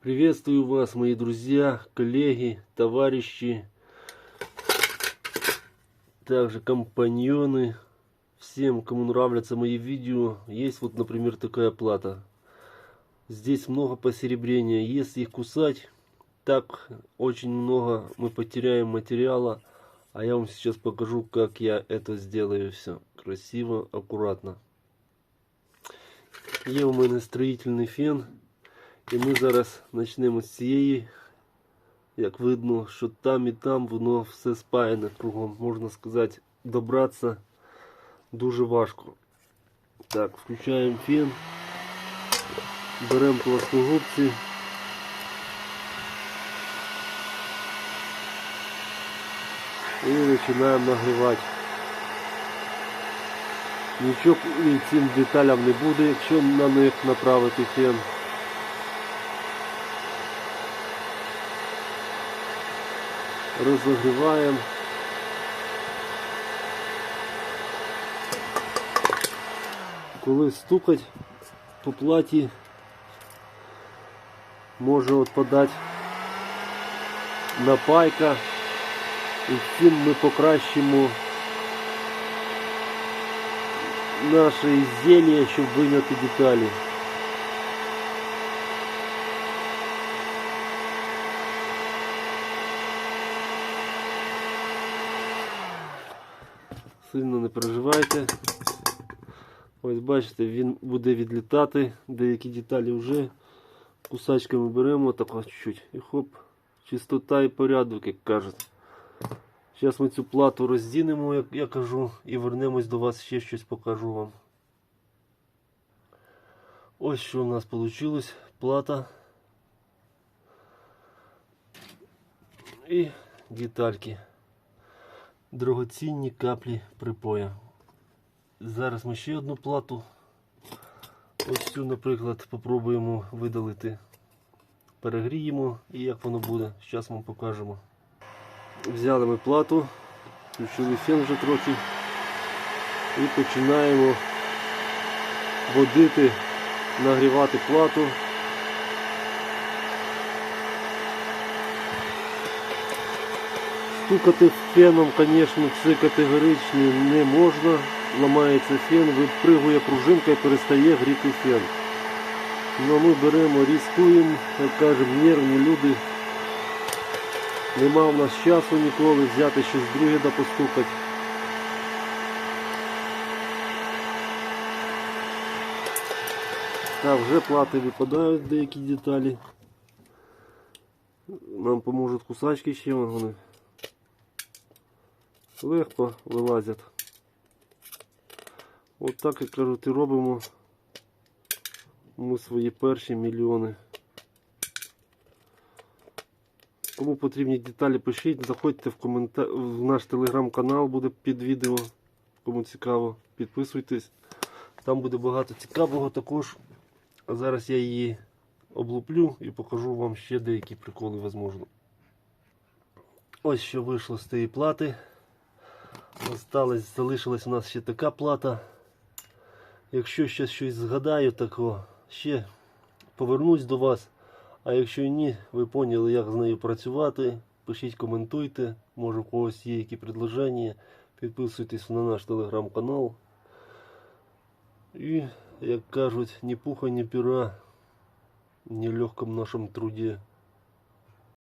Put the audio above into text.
Приветствую вас, мои друзья, коллеги, товарищи, также компаньоны, всем, кому нравятся мои видео. Есть вот, например, такая плата. Здесь много посеребрения. Если их кусать, так очень много мы потеряем материала. А я вам сейчас покажу, как я это сделаю все. Красиво, аккуратно. Є у мене строїтельний фен. І ми зараз почнемо з цієї. Як видно, що там і там воно все спаяне кругом. Можна сказати, добратися дуже важко. Так, включаємо фен. Беремо плоскогубці. І починаємо нагрівати. Нічого цим деталям не буде, якщо на них направити фен. Розогріваємо. Коли стукать по платі, може відпадати напайка і цим ми покращимо наше изделие, щоб виняти деталі. Сильно не переживайте. Ось бачите, він буде відлітати. Деякі деталі вже кусачками беремо, так чуть-чуть. І хоп, чистота і порядок, як кажуть. Зараз ми цю плату роздінемо, як я кажу, і вернемось до вас, ще щось покажу вам. Ось що у нас вийшло. Плата. І детальки. Дорогоцінні каплі припоя. Зараз ми ще одну плату. Ось цю, наприклад, попробуємо видалити. Перегріємо і як воно буде. Зараз вам покажемо. Взяли ми плату, включили фен вже трохи і починаємо водити, нагрівати плату. Стукати феном, звісно, це категорично не можна. Ламається фен, випригує пружинка і перестає гріти фен. Ну ми беремо, різкуємо, як кажемо, нервні люди. Нема в нас часу ніколи взяти щось друге да постукати. Так, вже плати випадають деякі деталі. Нам поможуть кусачки ще вони. Легко вилазять. От так, як кажуть, і робимо ми свої перші мільйони. Кому потрібні деталі, пишіть, заходьте в коментар... в наш телеграм-канал, буде під відео. Кому цікаво, підписуйтесь. Там буде багато цікавого також. А зараз я її облуплю і покажу вам ще деякі приколи, можливо. Ось що вийшло з цієї плати. Осталось, залишилась у нас ще така плата. Якщо ще щось згадаю такого, ще повернусь до вас. А якщо ні, ви поняли, як з нею працювати, пишіть, коментуйте, може у когось є які предложення. Підписуйтесь на наш телеграм-канал. І, як кажуть, ні пуха, ні пера, ні легком нашому труді